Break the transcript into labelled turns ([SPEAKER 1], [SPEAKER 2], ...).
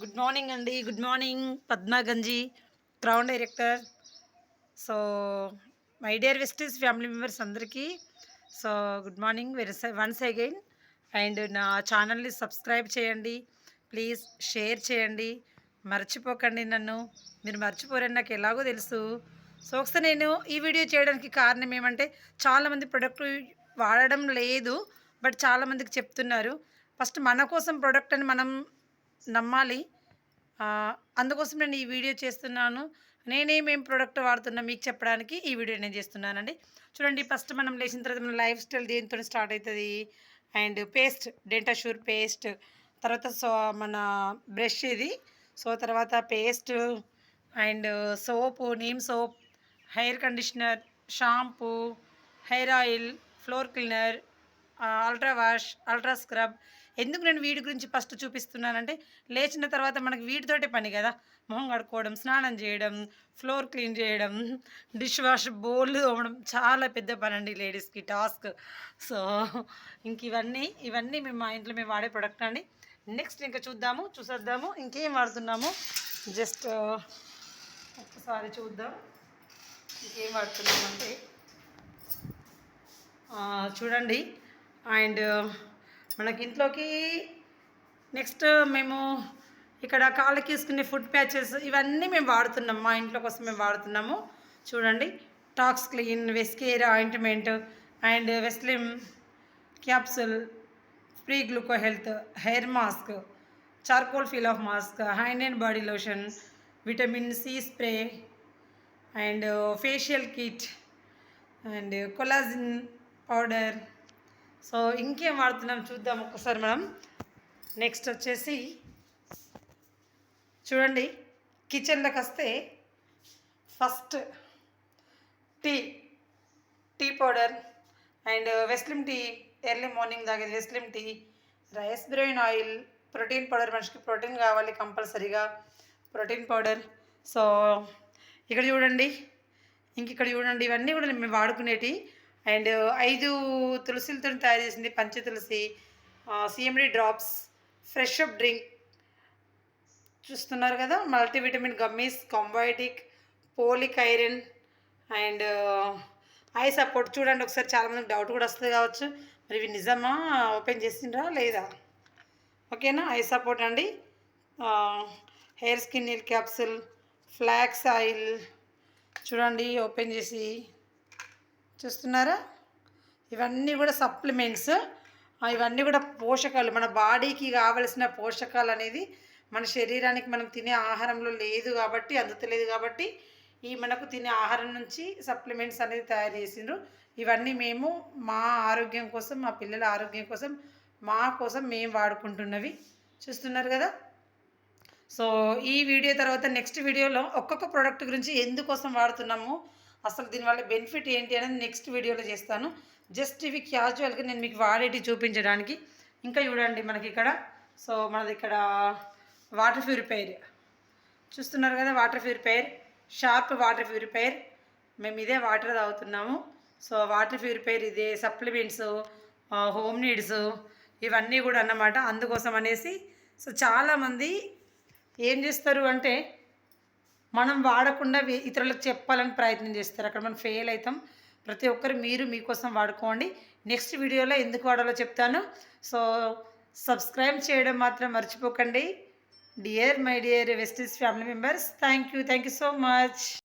[SPEAKER 1] Good morning అండి. Good morning. Padma Ganji crown director. So my dear Vestige family members అందరికీ. So good morning very once again. And నా ఛానల్ని subscribe చేయండి. Please share చేయండి. మర్చిపోకండి నన్ను. మీరు మర్చిపోరని నాకు ఎలాగో తెలుసు. సో ఒకసారి నేను ఈ వీడియో చేయడానికి కారణం ఏమంటే చాలామంది ప్రొడక్ట్ వాడడం లేదు బట్ చాలామందికి చెప్తున్నారు. ఫస్ట్ మన కోసం ప్రోడక్ట్ అని మనం నమ్మాలి. అందుకోసం నేను ఈ వీడియో చేస్తున్నాను. నేనేమేం ప్రోడక్ట్ వాడుతున్నా మీకు చెప్పడానికి ఈ వీడియో నేను చేస్తున్నానండి. చూడండి ఫస్ట్ మనం లేచిన తర్వాత మన లైఫ్ స్టైల్ దేనితో స్టార్ట్ అవుతుంది అండ్ పేస్ట్ డెంటాషూర్ పేస్ట్ తర్వాత సో మన బ్రష్ ఇది. సో తర్వాత paste and soap neem soap hair conditioner shampoo hair oil floor cleaner ultra wash ultra scrub ఎందుకు నేను వీటి గురించి ఫస్ట్ చూపిస్తున్నానంటే లేచిన తర్వాత మనకి వీటితోటే పని కదా. మొహం కడుక్కోవడం స్నానం చేయడం ఫ్లోర్ క్లీన్ చేయడం డిష్ వాష్ బోల్డ్ తోమడం చాలా పెద్ద పని అండి లేడీస్కి టాస్క్ సో ఇంక ఇవన్నీ ఇవన్నీ మేము మా ఇంట్లో మేము వాడే ప్రొడక్ట్ అండి. నెక్స్ట్ ఇంకా చూద్దాము చూసేద్దాము ఇంకేం వాడుతున్నాము? జస్ట్ ఒక్కసారి చూద్దాం. ఇంకేం వాడుతున్నామంటే చూడండి. అండ్ మనకి ఇంట్లోకి నెక్స్ట్ మేము ఇక్కడ కాళ్ళకి వేసుకునే ఫుడ్ ప్యాచెస్ ఇవన్నీ మేము వాడుతున్నాం. మా ఇంట్లో కోసం మేము వాడుతున్నాము. చూడండి. Tox clean Vescare ointment and Veslim capsule free gluco health hair mask charcoal peel off mask hand and body lotion vitamin C spray and facial kit and collagen powder so ఇంకేం వాడుతున్నాం చూద్దాం ఒక్కసారి మనం నెక్స్ట్ వచ్చేసి చూడండి కిచెన్లోకి వస్తే first tea tea powder and Veslim tea early morning తాగేది Veslim tea rice bran oil protein powder మనిషికి ప్రోటీన్ కావాలి కంపల్సరీగా ప్రోటీన్ పౌడర్. సో ఇక్కడ చూడండి ఇంక ఇక్కడ చూడండి ఇవన్నీ కూడా మేము వాడుకునేటి అండ్ ఐదు తులసిలతో తయారు చేసింది Pancha Tulsi CMD drops fresh up drink. చూస్తున్నారు కదా multivitamin gummies combiotic folic iron and eye support. చూడండి ఒకసారి చాలామందికి డౌట్ కూడా వస్తుంది కావచ్చు. మరి ఇవి నిజమా? ఓపెన్ చేసిండ్రా లేదా? ఓకేనా? ఐ సపోర్ట్ అండి. Hair skin nail capsule flax oil. చూడండి ఓపెన్ చేసి చూస్తున్నారా? ఇవన్నీ కూడా సప్లిమెంట్స్. ఇవన్నీ కూడా పోషకాలు. మన బాడీకి కావలసిన పోషకాలు అనేది మన శరీరానికి మనం తినే ఆహారంలో లేదు కాబట్టి అందుతలేదు కాబట్టి ఈ మనకు తినే ఆహారం నుంచి సప్లిమెంట్స్ అనేది తయారు చేసిండ్రు. ఇవన్నీ మేము మా ఆరోగ్యం కోసం మా పిల్లల ఆరోగ్యం కోసం మా కోసం మేము వాడుకుంటున్నవి. చూస్తున్నారు కదా? సో ఈ వీడియో తర్వాత నెక్స్ట్ వీడియోలో ఒక్కొక్క ప్రోడక్ట్ గురించి ఎందుకోసం వాడుతున్నాము అసలు దీనివల్ల బెనిఫిట్ ఏంటి అనేది నెక్స్ట్ వీడియోలో చేస్తాను. జస్ట్ ఇవి క్యాజువల్గా నేను మీకు వాడేటి చూపించడానికి. ఇంకా చూడండి మనకి ఇక్కడ. సో మనది ఇక్కడ వాటర్ ప్యూరిఫైర్ చూస్తున్నారు కదా water purifier sharp water purifier మేము ఇదే వాటర్ తాగుతున్నాము. సో వాటర్ ప్యూరిఫైర్ ఇదే సప్లిమెంట్స్ హోమ్ నీడ్స్ ఇవన్నీ కూడా అన్నమాట. అందుకోసం అనేసి సో చాలామంది ఏం చేస్తారు అంటే మనం వాడకుండా ఇతరులకు చెప్పాలని ప్రయత్నం చేస్తారు. అక్కడ మనం ఫెయిల్ అవుతాం. ప్రతి ఒక్కరు మీరు మీకోసం వాడుకోండి. నెక్స్ట్ వీడియోలో ఎందుకు వాడాలో చెప్తాను. సో సబ్స్క్రైబ్ చేయడం మాత్రం మర్చిపోకండి. Dear my dear Vestige family members thank you thank you so much